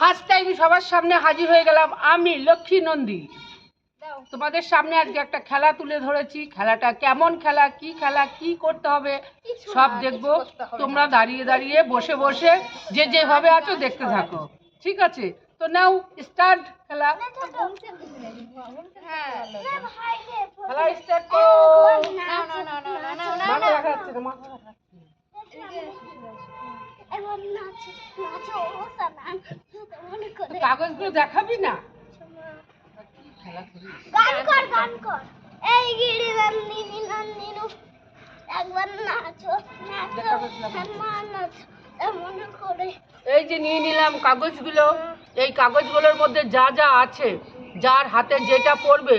First time সবার সামনে হাজির হয়ে গেলাম আমি লক্ষ্মী নন্দী। তোমাদের সামনে আজকে একটা খেলা তুলে ধরেছি। খেলাটা কেমন খেলা কি খেলা কি করতে হবে সব দেখব। তোমরা দাঁড়িয়ে দাঁড়িয়ে বসে বসে যে যেভাবে আছো দেখতে থাকো। ঠিক আছে? তো নাও স্টার্ট খেলা। হ্যাঁ। খেলা স্টার্ট করো। না। না না না না না। কাগজগুলো দেখাবি না? গান কর গান কর। এই গিরি নন্দিনী নন্দিনু একবার নাচো এই যে নিয়ে নিলাম কাগজগুলো এই কাগজগুলোর মধ্যে যা যা আছে যার হাতে যেটা পড়বে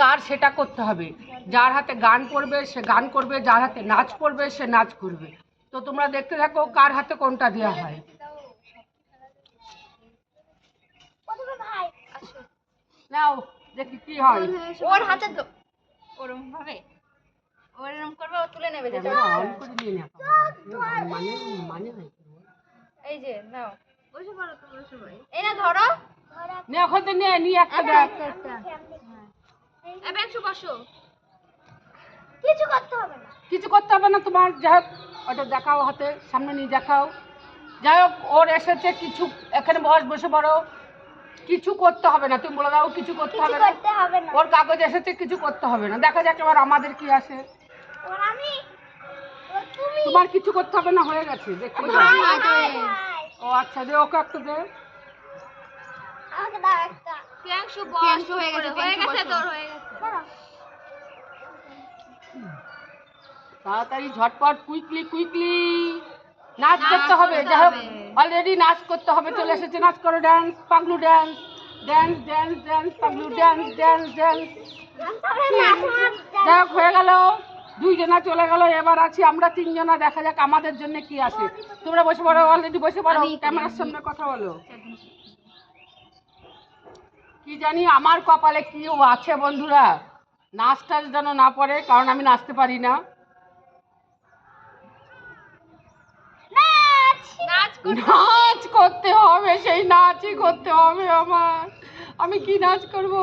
তার সেটা করতে হবে। যার হাতে গান পড়বে সে গান করবে যার হাতে নাচ পড়বে সে নাচ করবে। তো তোমরা দেখতে থাকো কার হাতে কোনটা দেওয়া হয়। নাও দেখি কি হয়। ওর হাতে তো ওরম ভাবে। ওরম করবে ও তুলে নেবে মানে মানে এই যে নাও। বসে পড়ো তোমরা সবাই এই না ধরো। নে ওখান থেকে নিয়ে নিয়ে একটা দেখ। এবার একটু বসো। কিছু করতে হবে না। কিছু করতে হবে না তোমার যাই হোক ওটা দেখাও হাতে সামনে নিয়ে দেখাও। যাই হোক ওর এসেছে কিছু এখানে বস বসে পড়ো। কিছু করতে হবে না। তুমি বলে দাও কিছু করতে হবে না। করতে হবে না। ওর কাগজ এসেছে কিছু করতে হবে না। দেখা যাক এবার আমাদের কি আসে। তোমার কিছু করতে হবে না হয়ে গেছে। ও আচ্ছা দে ওকে একটা দে। আমাকে দাও একটা। প্রিয়াংশু বস প্রিয়াংশু গেছে, প্রিয়াংশু গেছে বসো। তোর গেছে। দাঁড়াও। তাড়াতাড়ি ঝটপট কুইকলি কুইকলি নাচ করতে হবে যাই হোক অলরেডি নাচ করতে হবে চলে এসেছে নাচ করো dance Paglu dance dance dance dance Paglu dance dance dance যাই হোক হয়ে গেল। দুইজনা চলে গেল এবার আছি আমরা তিনজনা দেখা যাক আমাদের জন্য কি আসে তোমরা বসে পড়ো অলরেডি বসে পড়ো ক্যামেরার সামনে কথা বলো। কি জানি আমার কপালে কি আছে বন্ধুরা। নাচ টাচ যেন না পড়ে কারণ আমি নাচতে পারি না। নাচ করতে হবে। সেই নাচই করতে হবে আমার। আমি কি নাচ করব?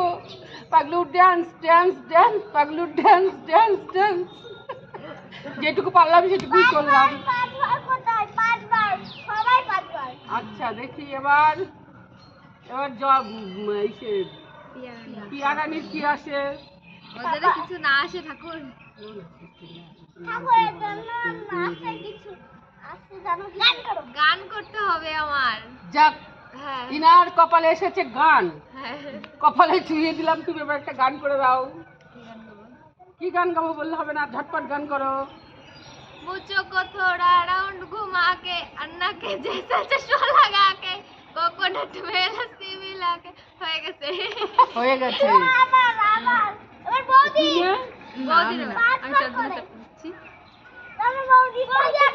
পাগলুর ড্যান্স ড্যান্স ড্যান্স পাগলুর ড্যান্স ড্যান্স ড্যান্স যেটুকু পারলাম সেটুকুই করলাম। পাঁচবার কোথায়? পাঁচবার সবাই পাঁচবার। আচ্ছা দেখি এবার। এবার জব ইসে পিয়ারানির কি আসে? ওদের কিছু না আসে ঠাকুর। ঠাকুরের জন্য কিছু। গান করো গান করতে হবে আমার যাক হ্যাঁ ইনার কপালে এসেছে গান হ্যাঁ কপালে ছুঁয়ে দিলাম তুমি এবার একটা গান করে দাও কি গান গাবো বললে হবে না ঝটপট গান করো मुझको को थोड़ा राउंड घुमा के अन्ना के जैसा चश्मा लगा के कोकोनट में लस्सी मिला के হয়ে গেছে হয়ে গেছে আবার আবার এবার বৌদি দিয়ে বৌদির পাঁচবার আমি করে। চার দিন তবে বৌদি বৌদি বৌদি তাই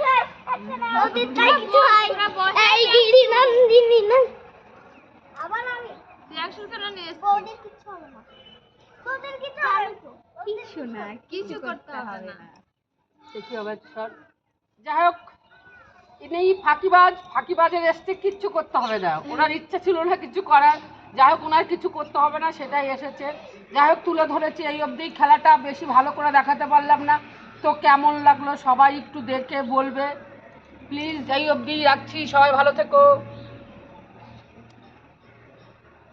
কিছু করতে হবে না। যাই হোক ইনি ফাঁকিবাজ, ফাঁকিবাজের এসছে, কিচ্ছু করতে হবে না। ওনার ইচ্ছা ছিল না কিছু করার। যাই হোক, ওনার কিছু করতে হবে না, সেটাই এসেছে। যাই হোক, তুলে ধরেছি এই অবধি। খেলাটা বেশি ভালো করে দেখাতে পারলাম না। তো কেমন লাগল সবাই একটু দেখে বলবে। প্লিজ এই অব্দি রাখছি সবাই ভালো থেকো।